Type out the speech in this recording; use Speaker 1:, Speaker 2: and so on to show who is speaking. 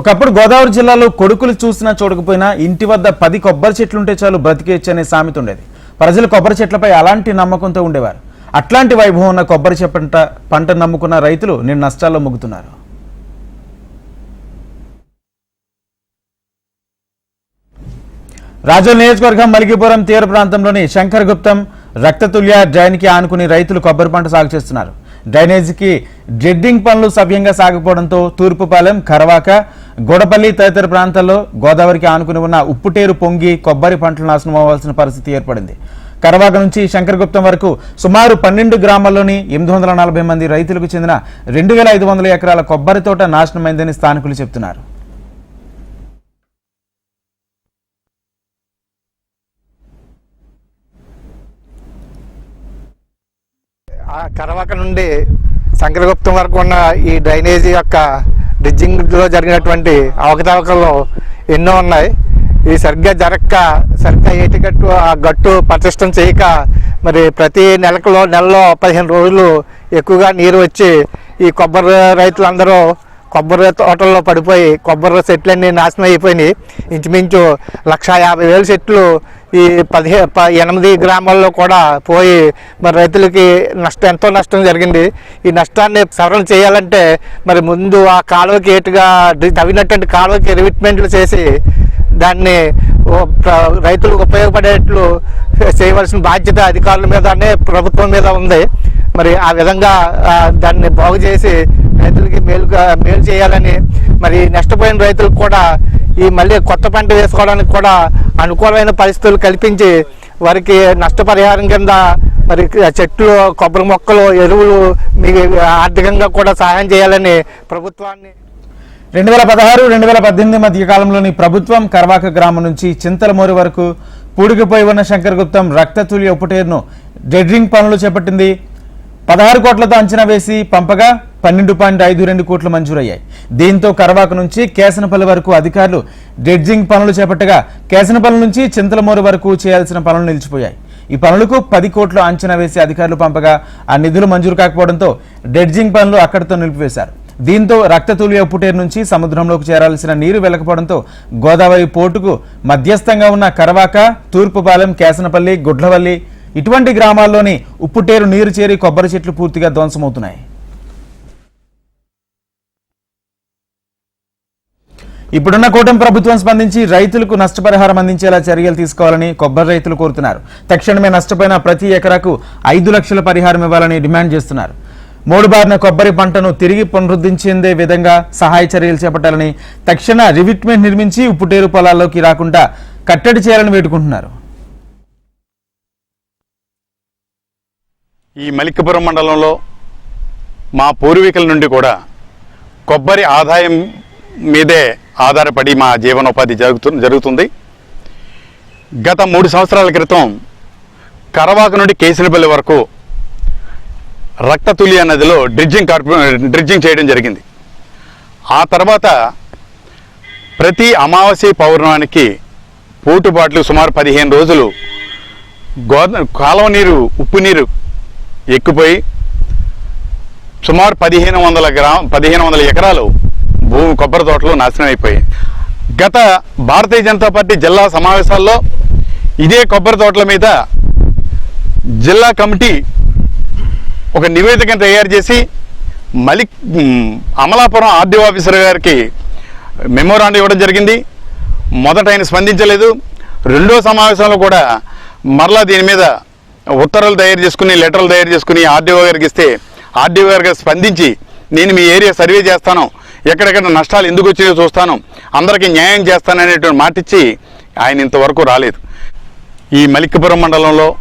Speaker 1: ఒకప్పుడు గోదావరి జిల్లాలో కొడుకులు చూసినా చూడకపోయినా ఇంటి వద్ద పది కొబ్బరి చెట్లుంటే చాలు బ్రతికేయచ్చు అనే సామెత ఉండేది. ప్రజలు కొబ్బరి చెట్లపై అలాంటి నమ్మకంతో ఉండేవారు. అట్లాంటి వైభవం ఉన్న కొబ్బరి చెట్ట పంట నమ్ముకున్న రైతులు నేను నష్టాల్లో ముగ్గుతున్నారు రాజోల్ నియోజకవర్గం మలికిపురం తీర ప్రాంతంలోని శంకర్ గుప్తం రక్తతుల్య డ్రైన్కి ఆనుకుని రైతులు కొబ్బరి పంట సాగు చేస్తున్నారు. డ్రైనేజీకి డ్రెడ్డింగ్ పనులు సవ్యంగా సాగకపోవడంతో తూర్పుపాలెం కరవాక గొడపల్లి తదితర ప్రాంతాల్లో గోదావరికి ఆనుకుని ఉన్న ఉప్పుటేరు పొంగి కొబ్బరి పంటలు నాశనం అవ్వాల్సిన పరిస్థితి ఏర్పడింది. కరవాక నుంచి శంకరగుప్తం వరకు సుమారు పన్నెండు గ్రామాల్లోని ఎనిమిది వందల నలభై మంది రైతులకు చెందిన రెండు వేల ఐదు వందల ఎకరాల కొబ్బరి తోట నాశనమైందని స్థానికులు చెబుతున్నారు
Speaker 2: ఆ కరవక నుండి శంకరగుప్తం వరకు ఉన్న ఈ డ్రైనేజీ యొక్క డ్రిడ్జింగ్లో జరిగినటువంటి అవకతవకలు ఎన్నో ఉన్నాయి. ఈ సరిగ్గా జరగక సరిగ్గా ఏటి గట్టు ఆ గట్టు పటిష్టం చేయక మరి ప్రతి నెలకులో నెలలో పదిహేను రోజులు ఎక్కువగా నీరు వచ్చి ఈ కొబ్బరి రైతులందరూ కొబ్బరి తోటల్లో పడిపోయి కొబ్బరి చెట్లన్నీ నాశనం అయిపోయినాయి. ఇంచుమించు లక్ష యాభై వేల చెట్లు ఈ పదిహే ప ఎనిమిది గ్రామాల్లో కూడా పోయి మరి రైతులకి నష్టం ఎంతో నష్టం జరిగింది. ఈ నష్టాన్ని సవరణ చేయాలంటే మరి ముందు ఆ కాలువకి ఏటుగా డి- తవ్వినటువంటి కాలువకి రివిట్మెంట్లు చేసి దాన్ని రైతులకు ఉపయోగపడేట్లు చేయవలసిన బాధ్యత అధికారుల మీదనే ప్రభుత్వం మీద ఉంది. మరి ఆ విధంగా దాన్ని బాగు చేసి రైతులకి మేలుగా మేలు చేయాలని మరి నష్టపోయిన రైతులకు కూడా ఈ మళ్ళీ కొత్త పంట వేసుకోవడానికి కూడా అనుకూలమైన పరిస్థితులు కల్పించి వారికి నష్టపరిహారం కింద మరి చెట్లు కొబ్బరి మొక్కలు ఎరువులు మీ ఆర్థికంగా కూడా సహాయం చేయాలని ప్రభుత్వాన్ని
Speaker 1: రెండు వేల పదహారు రెండు వేల పద్దెనిమిది మధ్య కాలంలోని ప్రభుత్వం కర్వాక గ్రామం నుంచి చింతలమూరి వరకు పూడికిపోయి ఉన్న శంకరగుప్తం రక్తతుల్య ఉపటేరును డ్రెడ్రింగ్ పనులు చేపట్టింది. పదహారు కోట్లతో అంచనా వేసి పంపగా పన్నెండు పాయింట్ ఐదు రెండు కోట్లు మంజూరయ్యాయి. దీంతో కరవాక నుంచి కేసనపల్లి వరకు అధికారులు డ్రెడ్జింగ్ పనులు చేపట్టగా కేసనపల్లి నుంచి చింతలమూరు వరకు చేయాల్సిన పనులు నిలిచిపోయాయి. ఈ పనులకు పది కోట్లు అంచనా వేసి అధికారులు పంపగా ఆ నిధులు మంజూరు కాకపోవడంతో డ్రెడ్జింగ్ పనులు అక్కడితో నిలిపివేశారు. దీంతో రక్తతుల్య ఉప్పుటేరు నుంచి సముద్రంలోకి చేరాల్సిన నీరు వెళ్ళకపోవడంతో గోదావరి పోర్టుకు మధ్యస్థంగా ఉన్న కరవాక తూర్పుపాలెం కేసనపల్లి గుడ్లవల్లి ఇటువంటి గ్రామాల్లోని ఉప్పుటేరు నీరు చేరి కొబ్బరి చెట్లు పూర్తిగా ధ్వంసమవుతున్నాయి. ఇప్పుడున్న కూటమి ప్రభుత్వం స్పందించి రైతులకు నష్టపరిహారం అందించేలా చర్యలు తీసుకోవాలని కొబ్బరి రైతులు కోరుతున్నారు. తక్షణమే నష్టపోయిన ప్రతి ఎకరాకు ఐదు లక్షల పరిహారం ఇవ్వాలని డిమాండ్ చేస్తున్నారు. మూడు బారిన కొబ్బరి పంటను తిరిగి పునరుద్ధరించేందే విధంగా సహాయ చర్యలు చేపట్టాలని తక్షణ రివిట్మెంట్ నిర్మించి ఉప్పుటేరు పొలాల్లోకి రాకుండా కట్టడి చేయాలని వేడుకుంటున్నారు.
Speaker 3: ఈ మలికపురం మండలంలో మా పూర్వీకుల నుండి కూడా కొబ్బరి ఆదాయం మీదే ఆధారపడి మా జీవనోపాధి జరుగుతు జరుగుతుంది. గత మూడు సంవత్సరాల క్రితం కరవాక నుండి కేసులపల్లి వరకు రక్తతులి నదిలో డ్రిడ్జింగ్ కార్పొ డ్రిడ్జింగ్ చేయడం జరిగింది. ఆ తర్వాత ప్రతి అమావాస్య పౌర్ణమానికి పూటుబాట్లు సుమారు పదిహేను రోజులు గోద కాలువ నీరు ఉప్పు నీరు ఎక్కిపోయి సుమారు పదిహేను వందల గ్రా పదిహేను వందల ఎకరాలు భూమి కొబ్బరి తోటలు నాశనం అయిపోయాయి. గత భారతీయ జనతా పార్టీ జిల్లా సమావేశాల్లో ఇదే కొబ్బరి తోటల మీద జిల్లా కమిటీ ఒక నివేదికను తయారు చేసి మలిక్ అమలాపురం ఆర్డీఓ ఆఫీసర్ గారికి మెమోరాండం ఇవ్వడం జరిగింది. మొదట ఆయన స్పందించలేదు. రెండో సమావేశంలో కూడా మరలా దీని మీద ఉత్తర్వులు తయారు చేసుకుని లెటర్లు తయారు చేసుకుని ఆర్డీఓ గారికి ఇస్తే ఆర్డీఓ గారికి స్పందించి నేను మీ ఏరియా సర్వే చేస్తాను ఎక్కడెక్కడ నష్టాలు ఎందుకు వచ్చినాయో చూస్తాను. అందరికీ న్యాయం చేస్తాననేటువంటి మాటిచ్చి ఆయన ఇంతవరకు రాలేదు. ఈ మలికిపురం మండలంలో